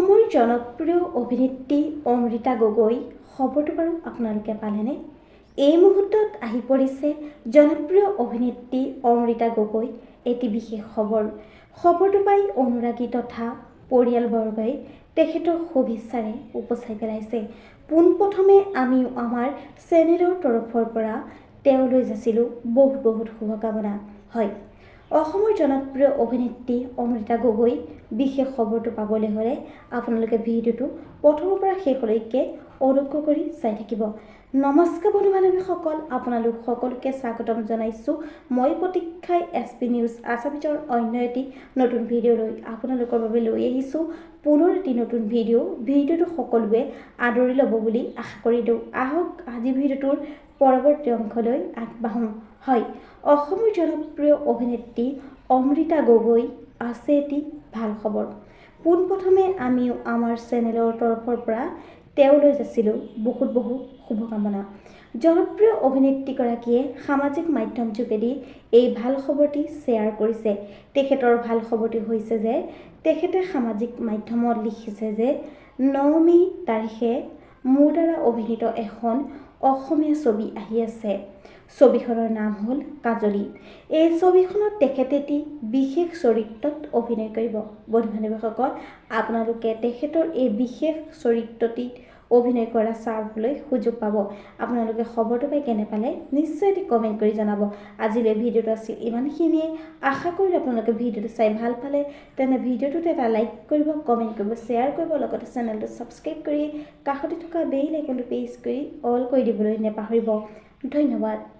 অসমৰ জনপ্ৰিয় অভিনেত্ৰী অমৃতা গগৈ খবৰটো বাৰু আপোনালোকে পালেনে? এই মুহূৰ্তত আহি পৰিছে জনপ্ৰিয় অভিনেত্ৰী অমৃতা গগৈ এটি বিশেষ খবৰ। খবৰটো পাই অনুৰাগী তথা পৰিয়ালবৰ্গই তেখেতৰ শুভেচ্ছাৰে উপচাই পেলাইছে। পোনপ্ৰথমে আমিও আমাৰ চেনেলৰ তৰফৰ পৰা তেওঁলৈ যাচিলোঁ বহুত বহুত শুভকামনা। হয় অসমৰ জনপ্ৰিয় অভিনেত্ৰী অমৃতা গগৈ বিশেষ খবৰটো পাবলৈ হ'লে আপোনালোকে ভিডিঅ'টো প্ৰথমৰ পৰা শেষলৈকে অনুগ্ৰহ কৰি চাই থাকিব। নমস্কাৰ বন্ধু বান্ধৱীসকল আপোনালোক সকলোকে স্বাগতম জনাইছোঁ। মই প্ৰতীক্ষাই এছ পি নিউজ আছামিজৰ অন্য এটি নতুন ভিডিঅ' লৈ আপোনালোকৰ বাবে লৈ আহিছোঁ। পুনৰ এটি নতুন ভিডিঅ' ভিডিঅ'টো সকলোৱে আদৰি ল'ব বুলি আশা কৰি দিওঁ আহক আজি ভিডিঅ'টোৰ পৰৱৰ্তী অংশলৈ আগবাঢ়োঁ। হয় অসমৰ জনপ্ৰিয় অভিনেত্ৰী অমৃতা গগৈ আছে এটি ভাল খবৰ। পোনপ্ৰথমে আমিও আমাৰ চেনেলৰ তৰফৰ পৰা তেওঁলৈ যাচিলোঁ বহুত বহুত শুভকামনা। জনপ্ৰিয় অভিনেত্ৰীগৰাকীয়ে সামাজিক মাধ্যম যোগেদি এই ভাল খবৰটি শ্বেয়াৰ কৰিছে। তেখেতৰ ভাল খবৰটি হৈছে যে তেখেতে সামাজিক মাধ্যমত লিখিছে যে ন মে' তাৰিখে মোৰ দ্বাৰা অভিনীত এখন অসমীয়া ছবি আহি আছে। ছবিখনৰ নাম হ'ল কাজলী। এই ছবিখনত তেখেতে এটি বিশেষ চৰিত্ৰত অভিনয় কৰিব। বন্ধু বান্ধৱীসকল আপোনালোকে তেখেতৰ এই বিশেষ চৰিত্ৰটিত অভিনয় কৰা চাবলৈ সুযোগ পাব। আপোনালোকে খবৰটো পাই কেনে পালে নিশ্চয় এটি কমেণ্ট কৰি জনাব। আজিলৈ ভিডিঅ'টো আছিল ইমানখিনিয়ে। আশা কৰিলোঁ আপোনালোকে ভিডিঅ'টো চাই ভাল পালে। তেনে ভিডিঅ'টোত এটা লাইক কৰিব কমেণ্ট কৰিব শ্বেয়াৰ কৰিব লগতে চেনেলটো ছাবস্ক্ৰাইব কৰি কাষতে থকা বেল আইকনটো প্ৰেছ কৰি অল কৰি দিবলৈ নেপাহৰিব। ধন্যবাদ।